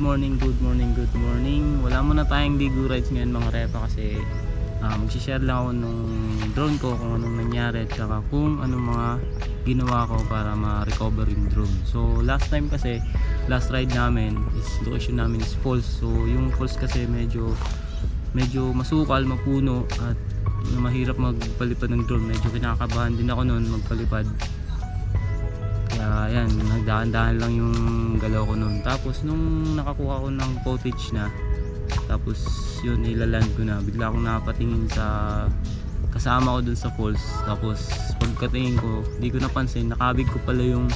morning, good morning, good morning. Wala muna tayong Digo rides ngayon mga repa kasi uh, magsishare lang ako nung drone ko kung anong nangyari at saka kung anong mga ginawa ko para ma-recover yung drone. So last time kasi, last ride namin is location namin is falls. So yung falls kasi medyo medyo masukal, mapuno at mahirap magpalipad ng drone. Medyo kinakabahan din ako noon magpalipad. Kaya yan, nagdaan-daan lang yung galaw ko noon. Tapos nung nakakuha ko ng footage na, tapos yun, nilaland ko na. Bigla akong napatingin sa kasama ko dun sa falls. Tapos pagkatingin ko, di ko napansin, nakabig ko pala yung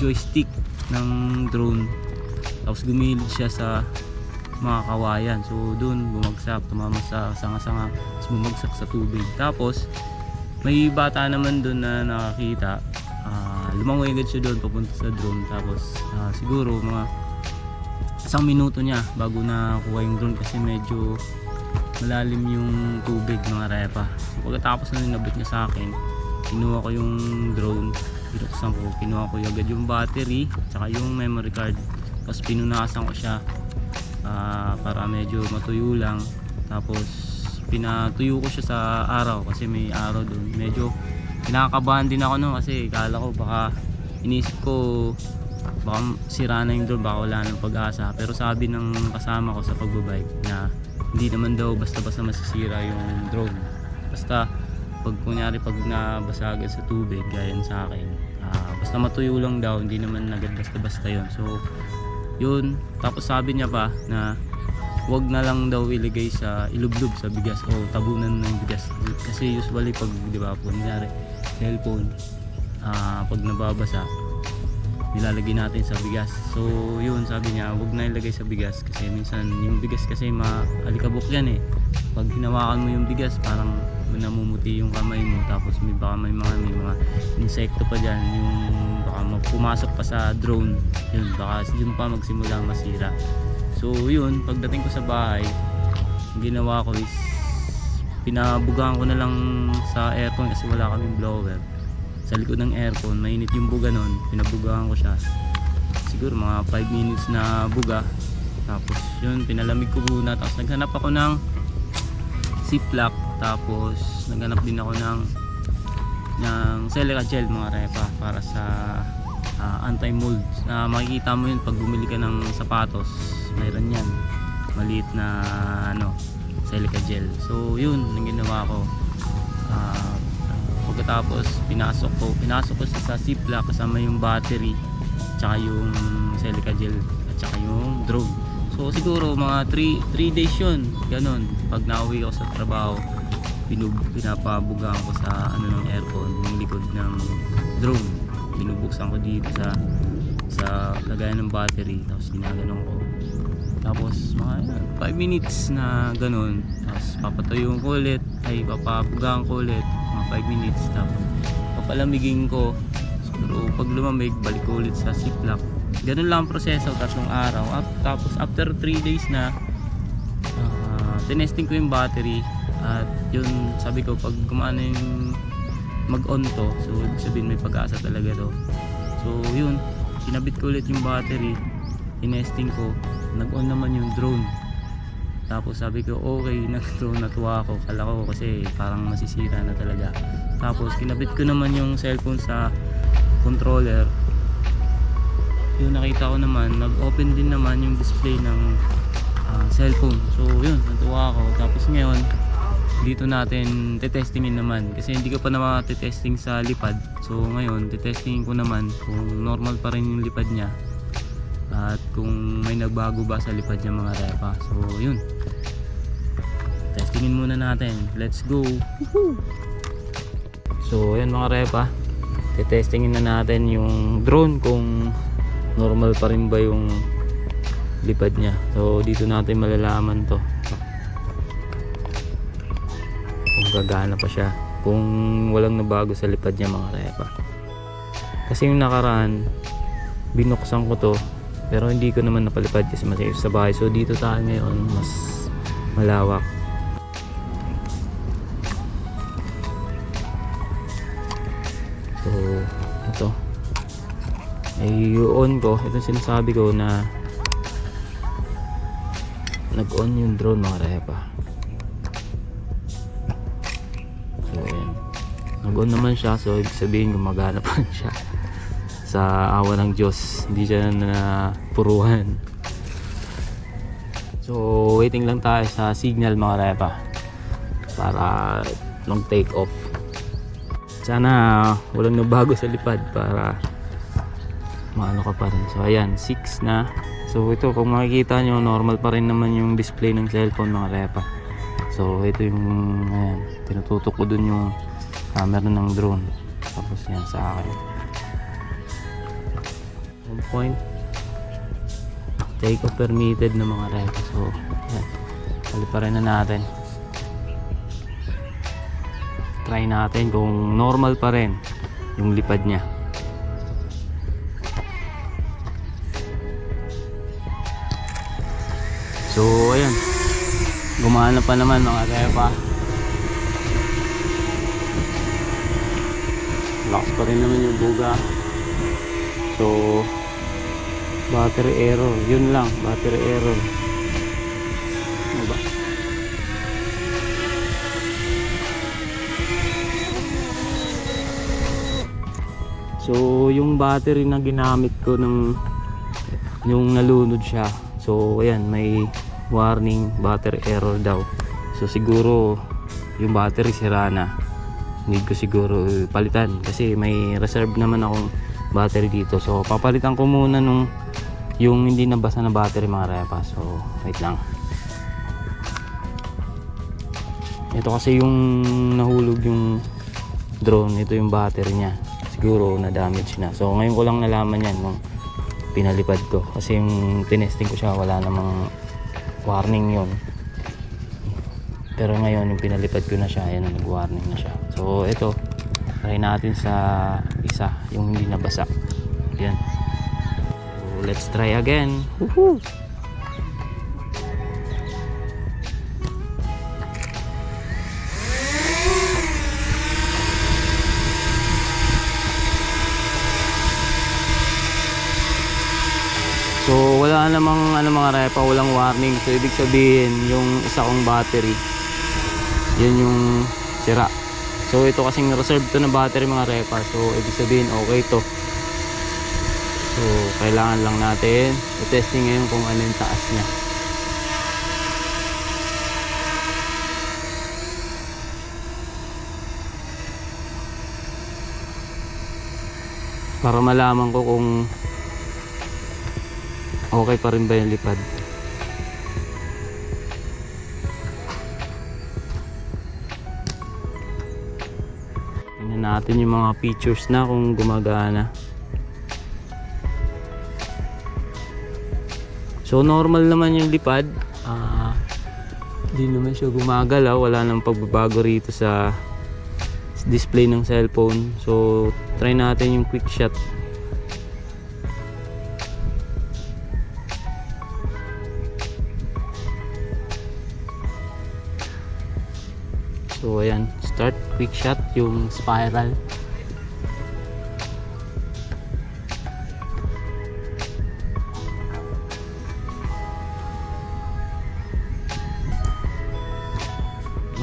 joystick ng drone. Tapos gumilid siya sa mga kawayan. So dun, bumagsak, tumama sa sanga-sanga, tapos bumagsak sa tubig. Tapos, may bata naman dun na nakakita lumangoy agad siya doon papunta sa drone. Tapos ah, siguro mga isang minuto niya bago na kuha yung drone kasi medyo malalim yung tubig mga repa. So, pagkatapos na ninabot niya sa akin kinuha ko yung drone binuksan ko kinuha ko agad yung battery tsaka yung memory card. Tapos pinunasan ko siya ah, para medyo matuyo lang. Tapos pinatuyo ko siya sa araw kasi may araw doon. Medyo kinakabahan din ako no kasi kala ko baka inisip ko baka sira na yung drone baka wala ng pag-asa. Pero sabi ng kasama ko sa pagbabike na hindi naman daw basta basta masisira yung drone. Basta pag kunyari pag nabasagad sa tubig gaya sa akin ah, basta matuyo lang daw hindi naman agad basta basta yun. So yun. Tapos sabi niya pa na wag na lang daw ilagay sa ilublob sa bigas o tabunan ng bigas. Kasi usually pag di ba kunyari cellphone ah, pag nababasa nilalagay natin sa bigas. So yun sabi niya wag na ilagay sa bigas kasi minsan yung bigas kasi maalikabok yan eh. Pag hinawakan mo yung bigas parang namumuti yung kamay mo tapos may baka may mga may mga insekto pa dyan yung baka pumasok pa sa drone yun baka yun pa magsimula masira. So yun pagdating ko sa bahay ginawa ko is pinabugahan ko na lang sa aircon kasi wala kaming blower. Sa likod ng aircon mainit yung buga nun. Pinabugahan ko siya. Siguro mga 5 minutes na buga. Tapos yun pinalamig ko muna. Tapos naghanap ako ng ziplock tapos naghanap din ako ng ng silica gel mga repa para sa ah, anti-mold. Na makikita mo yun pag bumili ka ng sapatos. Mayroon yan. Maliit na ano silica gel. So yun ang ginawa ko. Ah, pagkatapos pinasok ko pinasok ko sa, ziplock kasama yung battery tsaka yung silica gel at tsaka yung drone so siguro mga 3 3 days yun ganun. Pag nauwi ako sa trabaho pinub, pinapabugaan ko sa ano ng aircon yung likod ng drone binubuksan ko dito sa sa lagayan ng battery tapos ginaganon ko tapos mga 5 minutes na ganun. Tapos papatuyong ko ulit. Ay papabugaan ko ulit. Mga 5 minutes. Tapos papalamigin ko. Siguro pag lumamig balik ko ulit sa ziplock ganun lang ang proseso tatlong araw. At, tapos after 3 days na ah, tinesting ko yung battery. At yun sabi ko pag gumana yung mag on to so sabihin may pag-asa talaga to. So yun kinabit ko ulit yung battery. Tinesting ko nag on naman yung drone. Tapos sabi ko okay nag drone natuwa ako. Kala ko kasi parang masisira na talaga. Tapos kinabit ko naman yung cellphone sa controller. Yung nakita ko naman nag open din naman yung display ng ah, cellphone. So yun natuwa ako. Tapos ngayon dito natin tetestingin naman. Kasi hindi ko pa na tetesting sa lipad. So ngayon tetestingin ko naman kung normal pa rin yung lipad niya at kung may nagbago ba sa lipad niya mga repa. So yun. Testingin muna natin. Let's go. So yun mga repa. Tetestingin na natin yung drone kung normal pa rin ba yung lipad niya. So dito natin malalaman to. Kung gagana pa siya. Kung walang nabago sa lipad niya mga repa. Kasi yung nakaraan binuksan ko to pero hindi ko naman napalipad kasi masayos sa bahay so dito tayo ngayon mas malawak so ito ay on ko ito sinasabi ko na nag-on yung drone mga repa. So, ayan. Nag-on naman siya, so ibig sabihin gumagana pa siya. Sa awa ng Diyos, hindi siya na puruhan. So, waiting lang tayo sa signal mga repa para mag take off. Sana walang nabago sa lipad para maano ka pa rin. So, ayan, 6 na. So, ito kung makikita nyo, normal pa rin naman yung display ng cellphone mga repa. So, ito yung, ayan, tinututok ko dun yung camera ng drone. Tapos yan sa akin. Point. Take permitted na mga repa. So, yan. Paliparin na natin. Try natin kung normal pa rin yung lipad niya. So, ayan. Gumana pa naman mga repa. Lakas pa rin naman yung buga. So, battery error. Yun lang, battery error. Ano ba? So, yung battery na ginamit ko ng yung nalunod siya. So, ayan, may warning battery error daw. So, siguro yung battery sira na. Need ko siguro palitan kasi may reserve naman akong battery dito. So, papalitan ko muna nung yung hindi nabasa na battery mga repa. So, wait lang. Ito kasi yung nahulog yung drone. Ito yung battery niya. Siguro na damage na. So, ngayon ko lang nalaman yan nung pinalipad ko. Kasi yung tinesting ko siya, wala namang warning yon pero ngayon yung pinalipad ko na siya ayan nag-warning na siya so ito try natin sa isa yung hindi nabasa yan so let's try again Woohoo! So wala namang ano mga repa, walang warning. So ibig sabihin yung isa kong battery yun yung sira. So ito kasing reserve to na battery mga repa. So ibig sabihin okay to. So kailangan lang natin i-testing ngayon kung ano yung taas niya. Para malaman ko kung okay pa rin ba yung lipad. Natin yung mga features na kung gumagana. So normal naman yung lipad. Ah, Hindi naman siya gumagalaw. Wala nang pagbabago rito sa display ng cellphone. So try natin yung quick shot. So ayan, start quick shot yung spiral.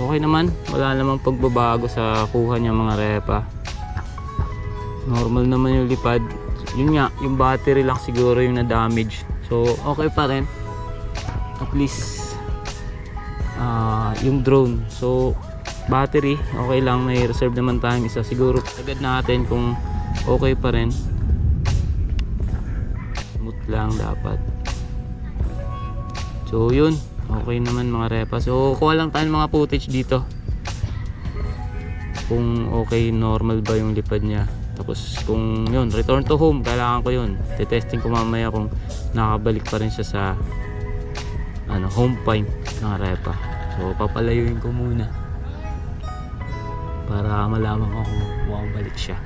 Okay naman, wala namang pagbabago sa kuha niya mga repa. Normal naman yung lipad. Yun nga, yung battery lang siguro yung na-damage. So okay pa rin. At least ah, yung drone. So battery okay lang. May reserve naman tayong isa. Siguro agad natin kung okay pa rin. Smooth lang dapat. So yun. Okay naman mga repa. So kuha lang tayo mga footage dito. Kung okay normal ba yung lipad niya. Tapos kung yun return to home. Kailangan ko yun. Testing ko mamaya kung nakabalik pa rin siya sa ano home point ng repa. So papalayuin ko muna para malaman ko kung bumabalik siya.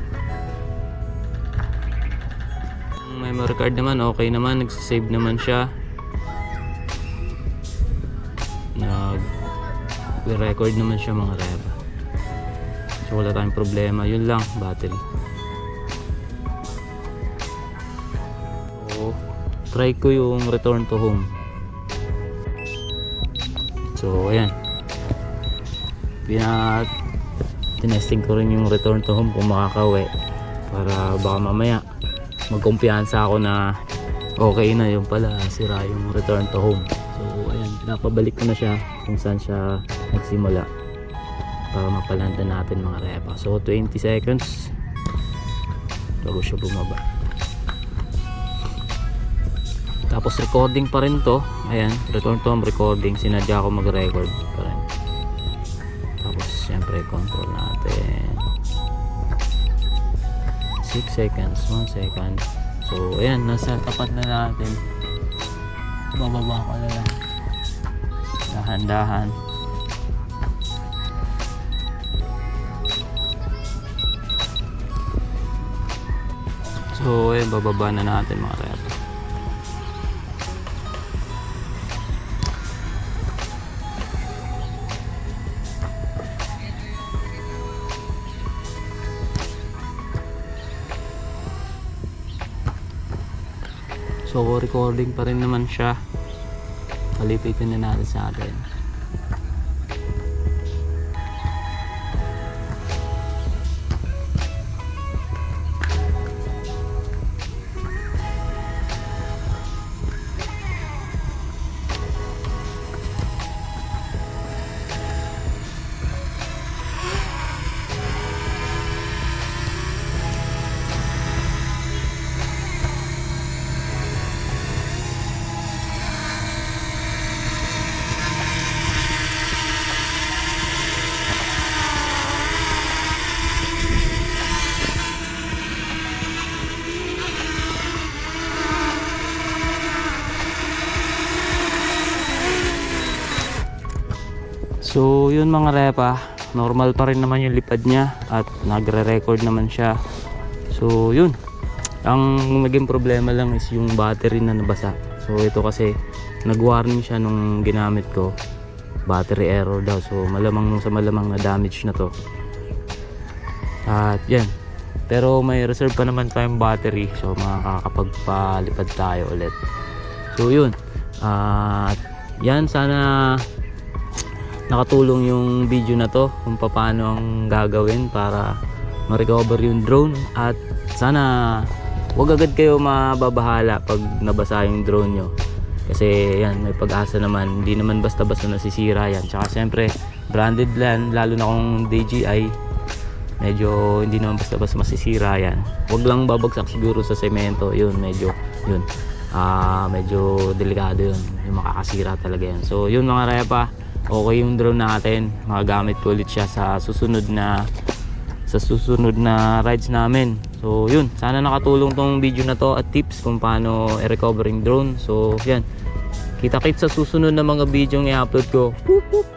Ang memory card naman okay naman. Nagsasave naman siya. Nag record naman siya mga reba. So wala tayong problema. Yun lang battery. So try ko yung return to home. So, ayan. Pina tinesting ko rin yung return to home kung makakauwi. Para baka mamaya magkumpiyansa ako na okay na yung pala sira yung return to home. So ayan pinapabalik ko na siya kung saan siya nagsimula. Para mapalanda natin mga repa. So 20 seconds. Bago siya bumaba. Tapos recording pa rin to. Ayan return to home recording. Sinadya ko mag record pa rin tapos syempre control natin. 6 seconds 1 second. So ayan nasa tapat na natin. Bababa ko na lang. Dahan dahan so ayan bababa na natin mga rep So recording pa rin naman siya. Palipitin na natin sa atin. So yun mga repa, normal pa rin naman yung lipad niya at nagre-record naman siya. So yun, ang naging problema lang is yung battery na nabasa. So ito kasi nag-warning siya nung ginamit ko. Battery error daw. So malamang sa malamang na damage na to. At yan. Pero may reserve pa naman tayong battery. So makakapagpalipad tayo ulit. So yun. At yan sana nakatulong yung video na to kung paano ang gagawin para ma-recover yung drone. At sana wag agad kayo mababahala pag nabasa yung drone nyo. Kasi yan may pag-asa naman. Hindi naman basta-basta nasisira yan. Tsaka syempre branded land lalo na kung DJI medyo hindi naman basta-basta masisira yan. Wag lang babagsak siguro sa semento. Yun medyo yun. Ah medyo delikado yun. Yung makakasira talaga yan. So yun mga repa okay yung drone natin. Magagamit ko ulit siya sa susunod na sa susunod na rides namin. So yun. Sana nakatulong tong video na to at tips kung paano i-recover yung drone. So yan. Kita kits sa susunod na mga video i-upload ko. Whoop, whoop.